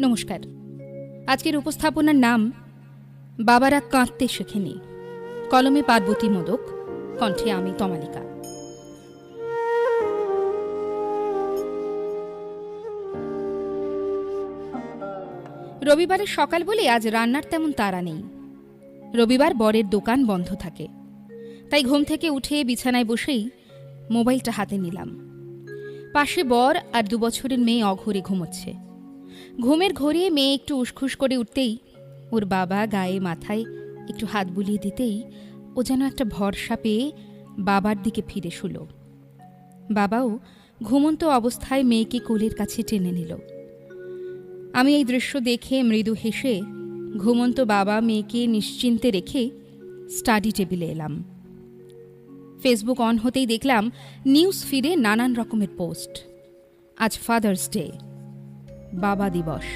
নমস্কার। আজকের উপস্থাপনার নাম, বাবারা কাঁদতে শেখেনি। কলমে পার্বতী মোদক, কণ্ঠে আমি তমালিকা। রবিবারের সকাল বলে আজ রান্নার তেমন তাড়া নেই। রবিবার বরের দোকান বন্ধ থাকে। তাই ঘুম থেকে উঠে বিছানায় বসেই মোবাইলটা হাতে নিলাম। পাশে বর আর দু বছরের মেয়ে অঘরে ঘুমোচ্ছে। ঘুমের ঘোরে মেয়ে একটু উসখুস করে উঠতেই ওর বাবা গায়ে মাথায় একটু হাত বুলিয়ে দিতেই ও যেন একটা ভরসা পেয়ে বাবার দিকে ফিরে শুল। বাবাও ঘুমন্ত অবস্থায় মেয়েকে কোলের কাছে টেনে নিল। আমি এই দৃশ্য দেখে মৃদু হেসে ঘুমন্ত বাবা মেয়েকে নিশ্চিন্তে রেখে স্টাডি টেবিলে এলাম। ফেসবুক অন হতেই দেখলাম, নিউজ ফিডে নানান রকমের পোস্ট। আজ ফাদার্স ডে। বাবা দিবস।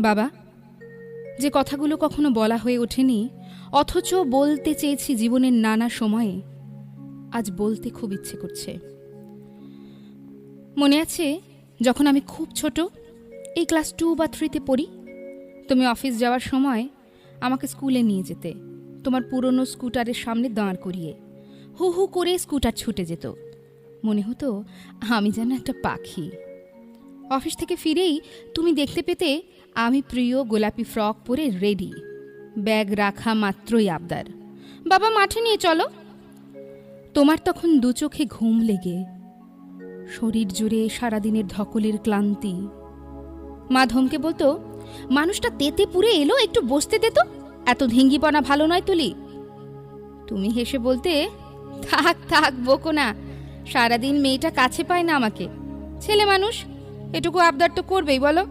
বাবা, যে কথাগুলো কখনো বলা হয়ে ওঠেনি, অথচ বলতে চেয়েছি জীবনের নানা সময়ে, আজ বলতে খুব ইচ্ছে করছে। মনে আছে, যখন আমি খুব ছোট, এই ক্লাস টু বা থ্রিতে পড়ি, তুমি অফিস যাওয়ার সময় আমাকে স্কুলে নিয়ে যেতে, তোমার পুরনো স্কুটারের সামনে দাঁড় করিয়ে, হু হু করে স্কুটার ছুটে যেত। মনে হতো আমি যেন একটা পাখি। অফিস থেকে ফিরেই তুমি দেখতে পেতে আমি প্রিয় গোলাপি ফ্রক পরে রেডি। ব্যাগ রাখা মাত্রই আবদার। বাবা, মাঠে নিয়ে চলো। তোমার তখন দু চোখে ঘুম লেগে। শরীর জুড়ে সারাদিনের ধকলের ক্লান্তি। মা ধমকে বলতো, মানুষটা তেতে পুরে এলো, একটু বসতে দে তো। এত ধিঙ্গিপনা ভালো নয় তুলি। তুমি হেসে বলতে, থাক থাক, বকো না। সারাদিন মেয়েটা কাছে পায় না আমাকে। ছেলে মানুষ, এটুকু আবদার তো করবেই, বলো।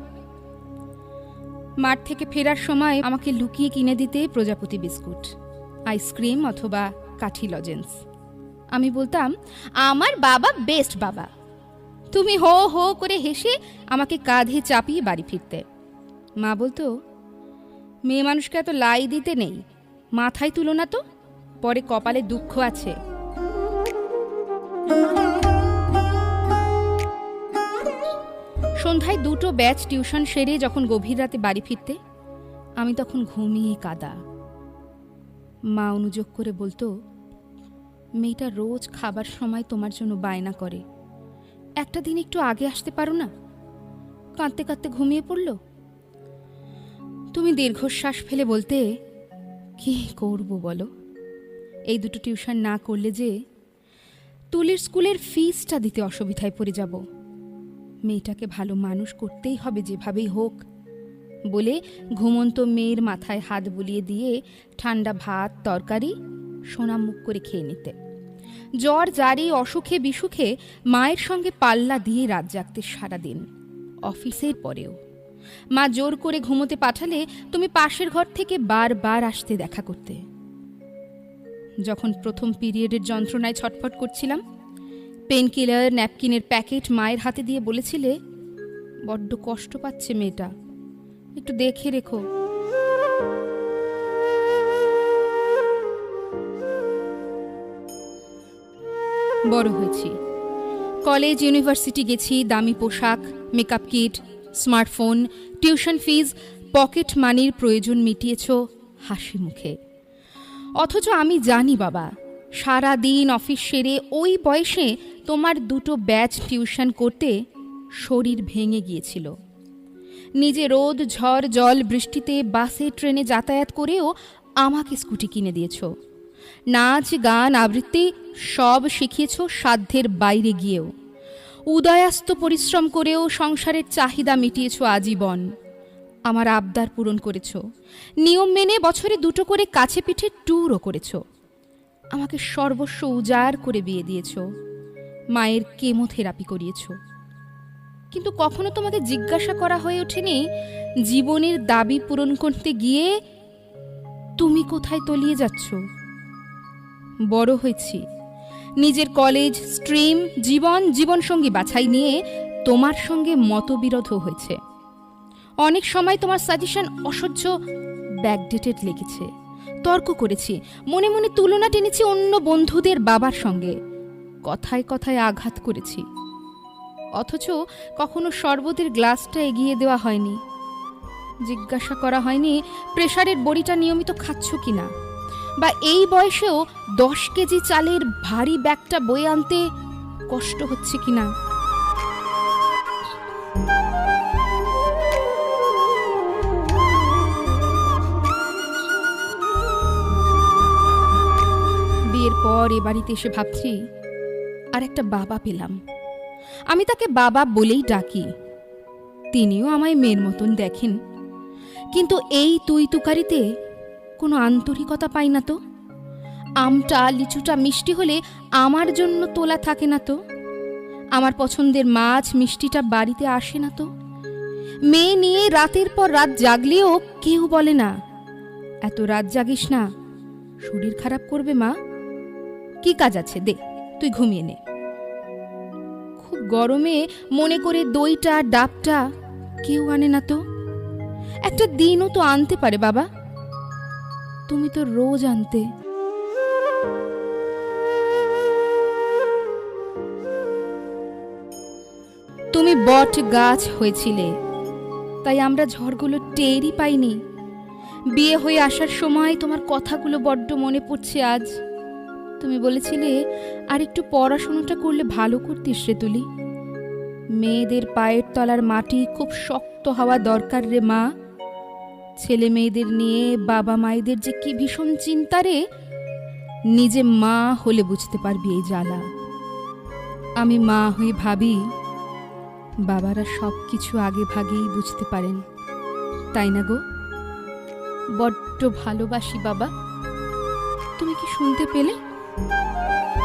মাঠ থেকে ফেরার সময় আমাকে লুকিয়ে কিনে দিতে প্রজাপতি বিস্কুট, আইসক্রিম অথবা কাঠি লজেন্স। আমি বলতাম, আমার বাবা বেস্ট বাবা। তুমি হো হো করে হেসে আমাকে কাঁধে চাপিয়ে বাড়ি ফিরতে। মা বলতো, মেয়ে মানুষকে এত লাই দিতে নেই। মাথায় তুলো না তো, পরে কপালে দুঃখ আছে। সন্ধ্যায় দুটো ব্যাচ টিউশন সেরে যখন গভীর রাতে বাড়ি ফিরতে, আমি তখন ঘুমিয়ে কাদা। মা অনুযোগ করে বলতো, মেয়েটা রোজ খাবার সময় তোমার জন্য বায়না করে। একটা দিন একটু আগে আসতে পারো না? কাঁদতে কাঁদতে ঘুমিয়ে পড়ল? তুমি দীর্ঘশ্বাস ফেলে বলতে, কি করব বলো? এই দুটো টিউশন না করলে যে তুলির স্কুলের ফিসটা দিতে অসুবিধায় পড়ে যাব। মেয়েটাকে ভালো মানুষ করতেই হবে যেভাবেই হোক, বলে ঘুমন্ত মেয়ের মাথায় হাত বুলিয়ে দিয়ে ঠান্ডা ভাত, তরকারি সোনাম মুখ করে খেয়ে নিতে। জ্বর, জারি, অসুখে, বিসুখে মায়ের সঙ্গে পাল্লা দিয়ে রাত জাগতে সারাদিন, অফিসের পরেও। মা জোর করে ঘুমোতে পাঠালে তুমি পাশের ঘর থেকে বারবার আসতে দেখা করতে। যখন প্রথম পিরিয়ডের যন্ত্রণায় ছটফট করছিলাম পেন কিলার ন্যাপকিনের প্যাকেট মায়ের হাতে দিয়ে বলেছিলে, বড্ড কষ্ট পাচ্ছে মেয়েটা। একটু দেখে রেখো। বড় হয়েছি। কলেজ, ইউনিভার্সিটি গেছি, দামি পোশাক makeup kit smartphone tuition fees pocket মানির প্রয়োজন মিটিয়েছ হাসি মুখে। অথচ আমি জানি বাবা সারা দিন অফিস সেরে ওই বয়সে তোমার দুটো ব্যাচ টিউশন করতে শরীর ভেঙে গিয়েছিল। নিজে রোদ, ঝড়, জল, বৃষ্টিতে বাসে, ট্রেনে যাতায়াত করেও আমাকে স্কুটি কিনে দিয়েছ। নাচ, গান, আবৃত্তি সব শিখিয়েছ সাধ্যের বাইরে গিয়েও। উদয়াস্ত পরিশ্রম করেও সংসারের চাহিদা মিটিয়েছ আজীবন। আমার আবদার পূরণ করেছ। নিয়ম মেনে বছরে দুটো করে কাছে পিঠে ট্যুরও করেছ। আমাকে সর্বস্ব উজাড় করে বিয়ে দিয়েছ। মায়ের কেমোথেরাপি করিয়েছ। কিন্তু কখনো তোমাকে জিজ্ঞাসা করা হয়ে ওঠেনি, জীবনের দাবি পূরণ করতে গিয়ে তুমি কোথায় তলিয়ে যাচ্ছ? বড় হয়েছি। নিজের কলেজ স্ট্রিম জীবন, জীবনসঙ্গী বাছাই নিয়ে তোমার সঙ্গে মতবিরোধ হয়েছে। অনেক সময় তোমার সাজেশন অসহ্য ব্যাকডেটেড লেগেছে। তর্ক করেছি, মনে মনে তুলনা টেনেছি অন্য বন্ধুদের বাবার সঙ্গে। কথায় কথায় আঘাত করেছি। অথচ কখনো শরবতের গ্লাসটা এগিয়ে দেওয়া হয়নি। জিজ্ঞাসা করা হয়নি প্রেশারের বড়িটা নিয়মিত খাচ্ছ কিনা? বা এই বয়সেও দশ কেজি চালের ভারী ব্যাগটা বয়ে আনতে কষ্ট হচ্ছে কিনা? পর এ বাড়িতে এসে ভাবছি, আর একটা বাবা পেলাম। আমি তাকে বাবা বলেই ডাকি। তিনিও আমায় মেয়ের মতন দেখেন। কিন্তু এই তুই তুকারিতে কোনো আন্তরিকতা পাই না তো। আমটা, লিচুটা মিষ্টি হলে আমার জন্য তোলা থাকে না তো। আমার পছন্দের মাছ, মিষ্টিটা বাড়িতে আসে না তো। মেয়ে নিয়ে রাতের পর রাত জাগলেও কেউ বলে না, এত রাত জাগিস না, শরীর খারাপ করবে মা। কি কাজ আছে? দে, তুই ঘুমিয়ে নে। খুব গরমে মনে করে দইটা, ডাবটা কেউ আনে না তো? একটা দিনও তো আনতে পারে বাবা। তুমি তো রোজ আনতে। তুমি বট গাছ হয়েছিলে, তাই আমরা ঝড়গুলো টেরই পাইনি। বিয়ে হয়ে আসার সময় তোমার কথাগুলো বড্ড মনে পড়ছে আজ। তুমি বলেছিলে, আর একটু পড়াশোনাটা করলে ভালো করতিস রে তুলি। মেয়েদের পায়ের তলার মাটি খুব শক্ত হওয়া দরকার রে মা। ছেলে মেয়েদের নিয়ে বাবা মায়েদের যে কি ভীষণ চিন্তা রে, নিজে মা হলে বুঝতে পারবি এই জ্বালা। আমি মা হয়ে ভাবি, বাবারা সব কিছু আগে ভাগেই বুঝতে পারেন। তাই না গো? বড্ড ভালোবাসি বাবা। তুমি কি শুনতে পেলে? Música